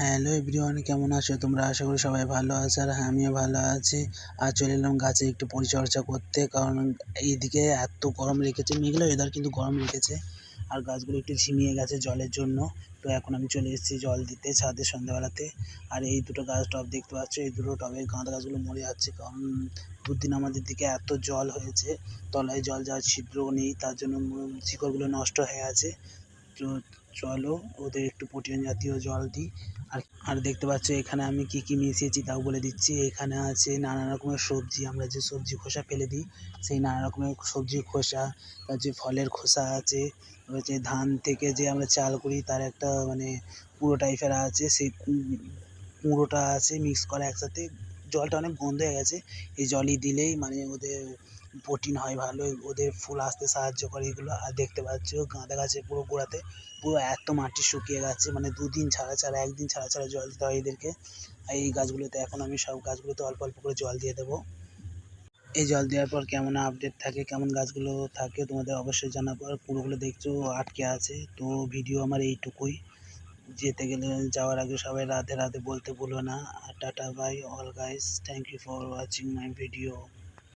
Hello everyone কেমন আছো তোমরা? আশা করি সবাই ভালো আছো আর হ্যাঁ আমিও ভালো আছি। আর চলে এলাম গাছে একটু পরিচর্যা করতে, কারণ এইদিকে এত গরম রেখেছে মেঘলা ওয়েদার কিন্তু গরম রেখেছে আর গাছগুলো একটু ঝিমিয়ে গেছে জলের জন্য। তো এখন আমি চলে এসেছি জল দিতে ছাদে সন্ধ্যাবেলাতে। আর এই দুটো গাছ টব দেখতে পাচ্ছ, এই দুটো টবের গাঁদা গাছগুলো মরে যাচ্ছে, কারণ দুদিন আমাদের দিকে এত জল হয়েছে, তলায় জল যাওয়ার ছিদ্রও নেই, তার জন্য শিকড়গুলো নষ্ট হয়ে আছে। তো চলো, ওদের একটু প্রোটিন জাতীয় জল দিই। আর আর দেখতে পাচ্ছ এখানে আমি কি কি মিশিয়েছি তাও বলে দিচ্ছি। এখানে আছে নানা রকমের সবজি, আমরা যে সবজি খোসা ফেলে দিই, সেই নানা রকমের সবজির খোসা, তার যে ফলের খোসা আছে, হচ্ছে ধান থেকে যে আমরা চাল করি, তার একটা মানে পুরো টাইপের আছে, সেই পুরোটা আছে মিক্স করা একসাথে। জলটা অনেক গন্ধ হয়ে গেছে। এই জলই দিলেই মানে ওদের প্রোটিন হয় ভালো, ওদের ফুল আসতে সাহায্য করে এগুলো। আর দেখতে পাচ্ছ, গাঁদা গাছের পুরো গোড়াতে, পুরো এত মাটি শুকিয়ে গেছে। মানে দুদিন ছাড়া ছাড়া, একদিন ছাড়া ছাড়া জল দিতে হয় এদেরকে। আর এই গাছগুলোতে এখন আমি সব গাছগুলোতে অল্প অল্প করে জল দিয়ে দেবো। এই জল দেওয়ার পর কেমন আপডেট থাকে, কেমন গাছগুলো থাকে তোমাদের অবশ্যই জানাব। আর পুরোগুলো দেখছ আটকে আছে, তো ভিডিও আমার এইটুকুই। যেতে গেলে যাওয়ার আগে সবাই রাধে রাধে বলতে ভুলো না। আর tata bye all guys thank you for watching my video